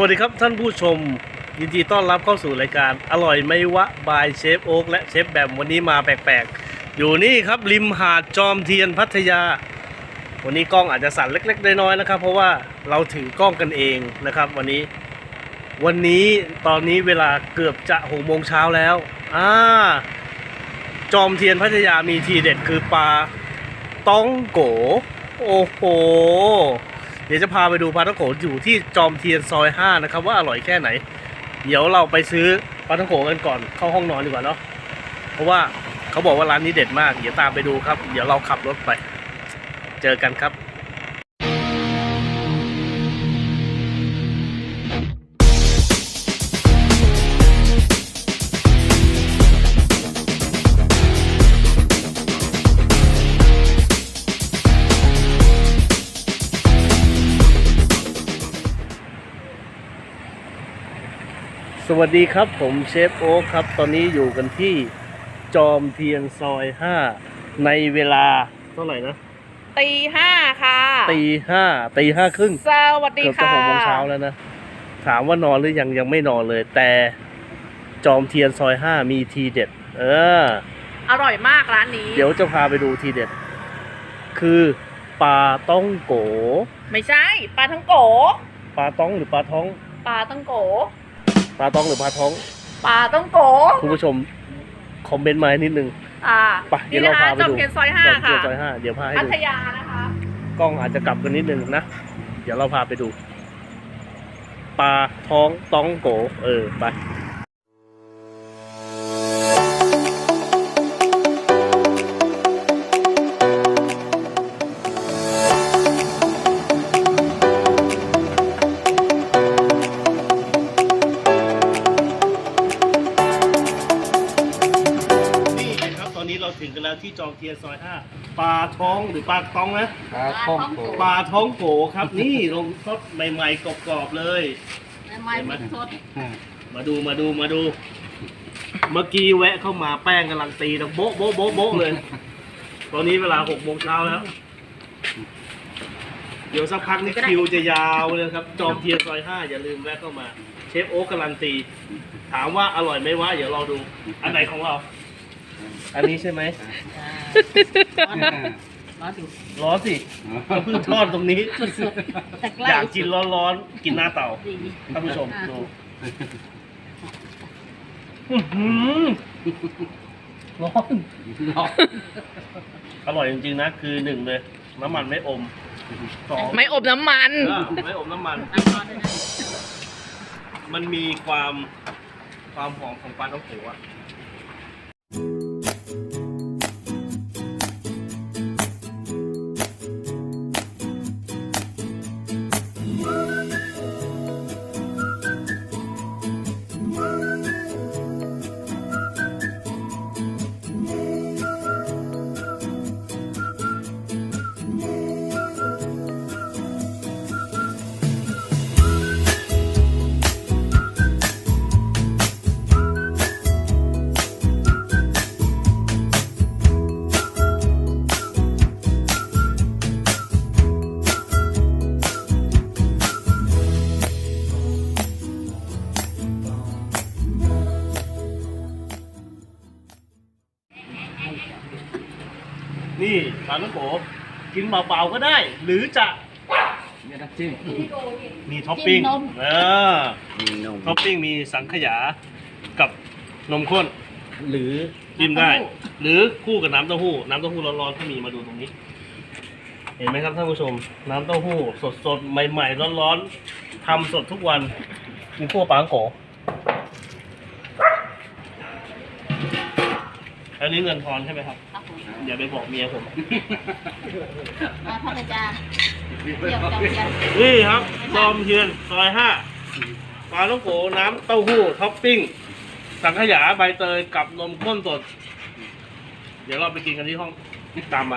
วัสดีครับท่านผู้ชม ยินดีต้อนรับเข้าสู่รายการ อร่อยไม่วะบายเชฟโอ๊กและเชฟแบมวันนี้มาแปลกๆ อยู่นี่ครับริมหาดจอมเทียนพัทยา วันนี้กล้องอาจจะสั่นเล็กๆน้อยๆนะครับ เพราะว่าเราถือกล้องกันเองนะครับ วันนี้ วันนี้ตอนนี้เวลาเกือบจะหกโมงเช้าแล้วอ่าจอมเทียนพัทยามีทีเด็ดคือปลาต้องโกโอ้โห เดี๋ยวจะพาไปดูปลาท่องโขอยู่ที่จอมเทียนซอย5นะครับว่าอร่อยแค่ไหน เดี๋ยวเราไปซื้อปลาท่องโขกันก่อนเข้าห้องนอนดีกว่าเนาะเพราะว่าเขาบอกว่าร้านนี้เด็ดมาก เดี๋ยวตามไปดูครับ เดี๋ยวเราขับรถไป เจอกันครับ สวัสดีครับผมเชฟโอ๊คครับ ตอนนี้อยู่กันที่จอมเทียนซอย5ในเวลาเท่าไหร่นะตีห้าค่ะตีห้าตีห้าครึ่งสวัสดีเกือบจะค่ะ หกโมงเช้าแล้วนะ ถามว่านอนหรือยังยังไม่นอนเลย แต่จอมเทียนซอย5มีทีเด็ด เออ อร่อยมากร้านนี้ เดี๋ยวจะพาไปดูทีเด็ด คือปลาต้องโก ไม่ใช่ ปลาทั้งโก ปลาต้องหรือปลาท้อง ปลาตั้งโก ปลาต้องหรือปลาท้อง ปลาต้องโกคุณผู้ชมคอมเมนต์มาให้นิดนึง อ่าไปเดี๋ยวเรานะคะพาไปจอมดูเทียนซอยห้าจอมเทียค่ะนซอยห้าเดี๋ยวพาให้พัดูทยานะคะ กล้องอาจจะกลับกันนิดนึงนะ เดี๋ยวเราพาไปดู ปลาท้องต้องโก เออไป จอมเทียนซอยห้าปลาท้องหรือปลาท้องนะ ปลาท่องโกปลาท้องโกครับ นี่ลงทอดใหม่ๆกรอบๆเลย ไม่ไม่สดมาดูมาดูมาดู เมื่อกี้แวะเข้ามาแป้งกำลังตีนะโบ๊ะโบ๊ะโบ๊ะโบ๊ะเลย ตอนนี้เวลาหกโมงเช้าแล้ว เดี๋ยวสักพักนี่คิวจะยาวเลยครับ จอมเทียนซอยห้าอย่าลืมแวะเข้ามา เชฟโอ๊กการันตี ถามว่าอร่อยไหมวะเดี๋ยวรอดู อันไหนของเรา อันนี้ใช่ไหมมาดูร้อนสิก็เพิ่งทอดตรงนี้ แต่ใกล้อยากกินร้อนๆ กินหน้าเตาท่านผู้ชมดูอื้อหือร้อนอร่อยจริงๆนะ คือหนึ่งเลย น้ำมันไม่อมสองไม่อบน้ำมัน เออไม่อมน้ำมันมันมีความความหอมของปลาท้องโกะอะ นี่ปลาท้องโกะกินเปล่าๆก็ได้ หรือจะมีน้ำจิ้มมีท็อปปิ้งกินนม เออมีนมท็อปปิ้งมีสังขยากับนมข้นหรือจิ้มได้ หรือคู่กับน้ำเต้าหู้น้ำเต้าหู้ร้อนๆที่มีมาดูตรงนี้ เห็นไหมครับท่านผู้ชม น้ำเต้าหู้สดๆใหม่ๆร้อนๆทำสดทุกวันกินคู่กับปลาอังโก อันนี้เงินทอนใช่ไหมครับครับผมอย่าไปบอกเมียผมมาพัทยาเที่ยวจอมเทียนนี่ครับจอมเทียนซอยห้าปลาต้องโกน้ำเต้าหู้ท็อปปิ้ง สังขยาใบเตยกับนมข้นสด เดี๋ยวเราไปกินกันที่ห้องตามมา